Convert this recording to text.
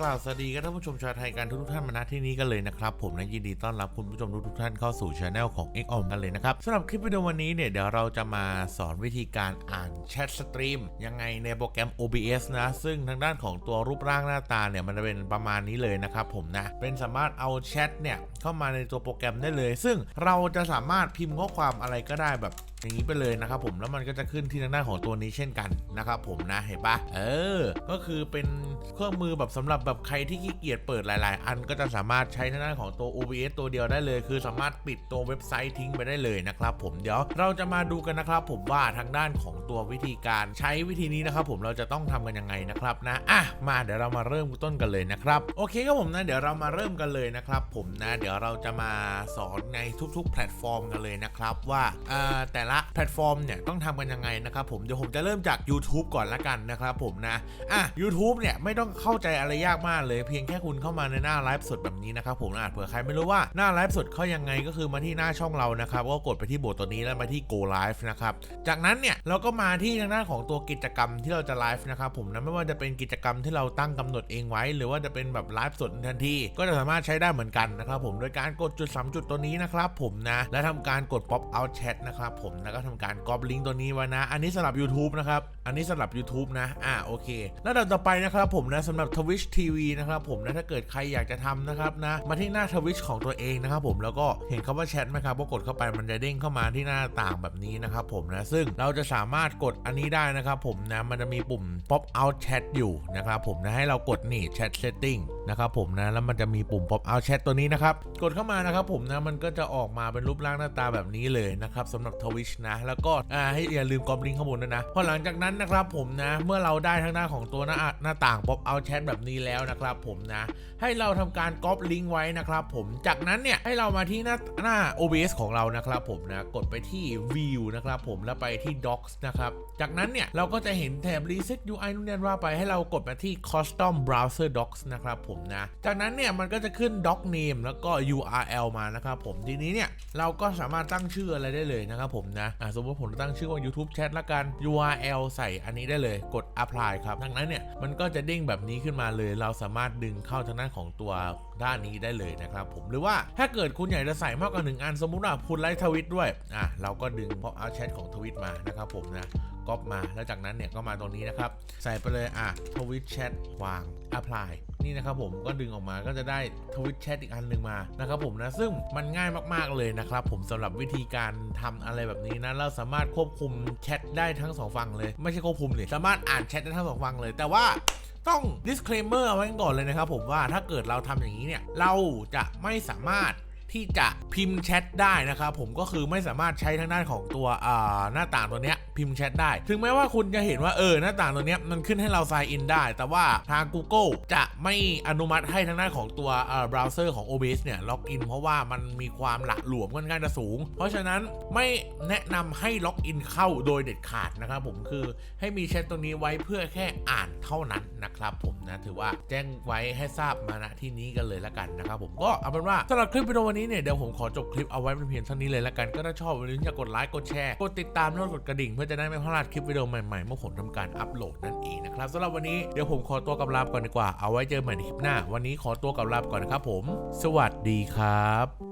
กล่าวสวัสดีกับท่านผู้ชมชาวไทยกันทุกท่านมาณที่นี้กันเลยนะครับ ผมนะยินดีต้อนรับคุณผู้ชมทุกท่านเข้าสู่ช anel ของ X o m กันเลยนะครับสำหรับคลิปวิดีโอวันนี้เนี่ยเดี๋ยวเราจะมาสอนวิธีการอ่านแชทสตรีมยังไงในโปรแกรม OBS นะ ซึ่งทางด้านของตัวรูปร่างหน้าตาเนี่ยมันจะเป็นประมาณนี้เลยนะครับผมนะเป็นสามารถเอาแชทเนี่ยเข้ามาในตัวโปรแกรมได้เลย ซึ่งเราจะสามารถพิมพ์ข้อความอะไรก็ได้แบบอย่างนี้ไปเลยนะครับผมแล้วมันก็จะขึ้นที่ทางด้านของตัวนี้เช่นกันนะครับผมนะเห็นปะเออ ก็คือเป็นเครื่องมือแบบสำหรับแบบใครที่ขี้เกียจเปิดหลาย ๆ อันก็จะสามารถใช้ทางด้านของตัว OBS ตัวเดียวได้เลย คือสามารถปิดตัวเว็บไซต์ทิ้งไปได้เลยนะครับผมเดี๋ยวเราจะมาดูกันนะครับผมว่าทางด้านของตัววิธีการใช้วิธีนี้นะครับผมเราจะต้องทำกันยังไงนะครับนะอะมาเดี๋ยวเรามาเริ่มต้นกันเลยนะครับโอเคครับผมนะเดี๋ยวเรามาเริ่มกันเลยนะครับผมนะเดี๋ยวเราจะมาสอนในทุก ๆ แพลตฟอร์มกันเลยนะครับว่าอ่าแต่ละแพลตฟอร์มเนี่ยต้องทำกันยังไงนะครับผมเดี๋ยวผมจะเริ่มจาก YouTube ก่อนละกันนะครับผมนะอะ YouTube เนี่ยไม่ต้องเข้าใจอะไรยากมากเลยเพียงแค่คุณเข้ามาในหน้าไลฟ์สดแบบนี้นะครับผมอาจเผื่อใครไม่รู้ว่าหน้าไลฟ์สดเขายังไงก็คือมาที่หน้าช่องเรานะครับก็กดไปที่โบทตัวนี้แล้วมาที่ Go Live นะครับจากนั้นเนี่ยเราก็มาที่ทางด้านของตัวกิจกรรมที่เราจะไลฟ์นะครับผมนะไม่ว่าจะเป็นกิจกรรมที่เราตั้งกำหนดเองไว้ หรือว่าจะเป็นแบบไลฟ์สดทันทีก็จะสามารถใช้ได้เหมือนกันนะครับผมโดยการกดจุดสามจุดตัวนี้นะครับผมนะและทำการกด pop out chat นะครับผมแล้วก็ทำการก๊อปลิงก์ตัวนี้ไว้นะ อันนี้สำหรับ YouTube นะครับ อันนี้สำหรับ YouTube นะ อ่าโอเค แล้วต่อไปนะครับผมนะสำหรับ Twitch TV นะครับผมนะถ้าเกิดใครอยากจะทำนะครับนะมาที่หน้า Twitch ของตัวเองนะครับผมแล้วก็เห็นคำว่าแชทไหมครับพอกดเข้าไปมันจะเด้งเข้ามาที่หน้าต่างแบบนี้นะครับผมนะซึ่งเราจะสามารถกดอันนี้ได้นะครับผมนะมันจะมีปุ่ม pop out chat อยู่นะครับผมนะให้เรากดนี่ chat setting นะครับผมนะแล้วมันจะมีปุ่ม pop out chat ตัวนี้นะครับกดเข้ามานะครับผมนะมันก็จะออกมาเป็นรูปร่างหน้าตาแบบนี้เลยนะครับสำหรับ Twitch นะแล้วก็อ่าให้อย่าลืมกรอบลิงก์ข้างบนด้วยนะพอหลังจากนั้นนะครับผมนะ เมื่อเราได้ทางหน้าของตัวหน้าหน้าต่าง pop out chat แบบนี้แล้วนะครับผมนะ ให้เราทำการก๊อปลิงก์ไว้นะครับผม จากนั้นเนี่ยให้เรามาที่หน้าหน้า OBS ของเรานะครับผมนะ กดไปที่ View นะครับผม แล้วไปที่ Docs นะครับ จากนั้นเนี่ยเราก็จะเห็นแถบ Reset UI นู่นนี่ว่าไป ให้เรากดมาที่ Custom Browser Docs นะครับผมนะ จากนั้นเนี่ยมันก็จะขึ้น Doc Name แล้วก็ URL มานะครับผม ทีนี้เนี่ยเราก็สามารถตั้งชื่ออะไรได้เลยนะครับผมนะะสมมติผมตั้งชื่อว่า YouTube Chat ละกัน URL ใส่อันนี้ได้เลยกด Apply ครับดังนั้นเนี่ยมันก็จะเด้งแบบนี้ขึ้นมาเลย เราสามารถดึงเข้าทางด้านของตัวด้านนี้ได้เลยนะครับผมหรือว่าถ้าเกิดคุณอยากจะใส่มากกว่าหนึ่งอันสมมุติว่าคุณไลฟ์ทวิตด้วยอะเราก็ดึงเพราะเอาแชทของทวิตมานะครับผมนะ ก๊อปมา แล้วจากนั้นเนี่ยก็มาตรงนี้นะครับ ใส่ไปเลยอะทวิตแชทวาง apply นี่นะครับผมก็ดึงออกมาก็จะได้ทวิตแชทอีกอันหนึ่งมานะครับผมนะซึ่งมันง่ายมากๆเลยนะครับผมสำหรับวิธีการทำอะไรแบบนี้นะเราสามารถควบคุมแชทได้ทั้งสองฝั่งเลยไม่ใช่ควบคุมเลยสามารถอ่านแชทได้ทั้งสองฝั่งเลย แต่ว่าต้อง disclaimer เอาไว้ก่อนเลยนะครับผมว่าถ้าเกิดเราทำอย่างนี้เนี่ยเราจะไม่สามารถ ที่จะพิมพ์แชทได้นะครับผมก็คือไม่สามารถใช้ทางด้านของตัวหน้าต่างตัวเนี้ยพิมพ์แชทได้ ถึงแม้ว่าคุณจะเห็นว่าเออหน้าต่างตัวเนี้ยมันขึ้นให้เรา sign in ได้ แต่ว่าทาง Google จะไม่อนุมัติให้ทางด้านของตัวเบราว์เซอร์ของ OBS เนี่ยล็อกอินเพราะว่ามันมีความหละหลวมค่อนข้างจะสูง เพราะฉะนั้นไม่แนะนำให้ล็อกอินเข้าโดยเด็ดขาดนะครับผมคือให้มีแชทตัวนี้ไว้เพื่อแค่อ่านเท่านั้นนะครับผมนะถือว่าแจ้งไว้ให้ทราบมาณที่นี้กันเลยละกันนะครับผมก็เอาเป็นว่าสำหรับคลิปวิดีโอวันนี้เนี่ยเดี๋ยวผมขอจบคลิปเอาไว้เป็นเพียงเท่านี้เลยละกันก็ถ้าชอบอย่ากดไลค์กดแชร์กดติดตามแล้วกดกระดิ่งเพื่อจะได้ไม่พลาดคลิปวิดีโอใหม่ๆเมื่อผมทำการอัปโหลดนั่นเองนะครับสำหรับวันนี้เดี๋ยวผมขอตัวกับลาบก่อนดีกว่าเอาไว้เจอใหม่ในคลิปหน้า วันนี้ขอตัวกับลาบก่อนนะครับผม สวัสดีครับ